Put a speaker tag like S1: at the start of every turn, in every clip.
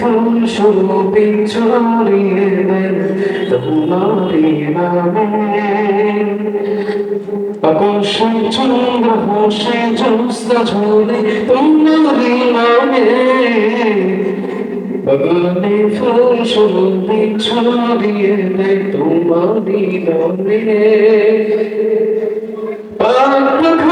S1: ফুল সুরভি ছড়িয়ে দেন তোমারি নামে। আকাশে চন্দ্র হাসে জ্যোৎস্না ঝরে তোমারি নামে। বাগানে ফুল ছড়িয়ে দেন তোমারি নামে। পাক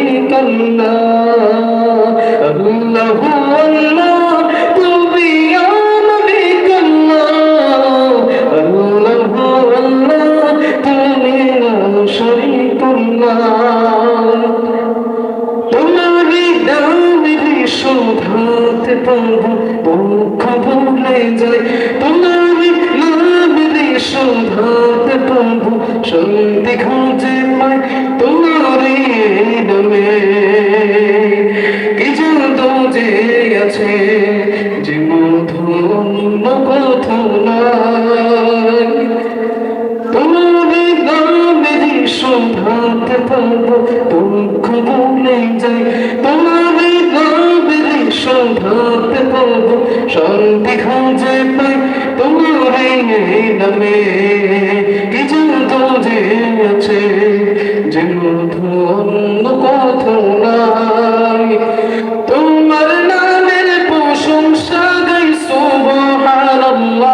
S1: আল্লাহ তোমারি নামের শোধাতে পাবো দুঃখ ভুলে যায়। তোমারি নামের শোধাতে পাবো শান্তি খুঁজে নামে। কি জাদু যে আছে যে মধু অন্য কোথাও নাই তোমারে নামের সন্ধাতে দুঃখ ভুলে যাই তোমারে নামের সন্ধাতে পাবো, শান্তি খুঁজে পাই তোমারে নামে। কি জাদু যে আছে যে অন্য কোথাও নাই তোমার নামের প্রশংসা গাই সুবহানাল্লাহ।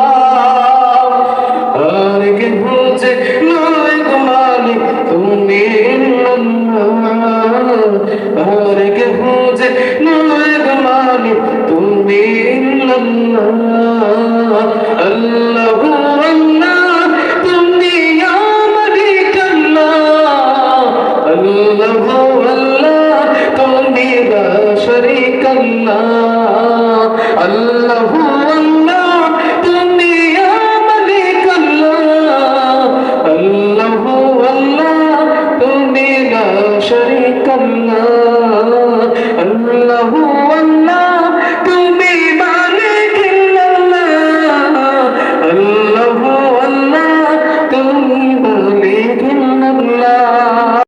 S1: আর কে বুঝে নয় গোমালি তুমি আল্লাহ আর কে বুঝে নয় গোমালি তুমি আল্লাহ আল্লাহ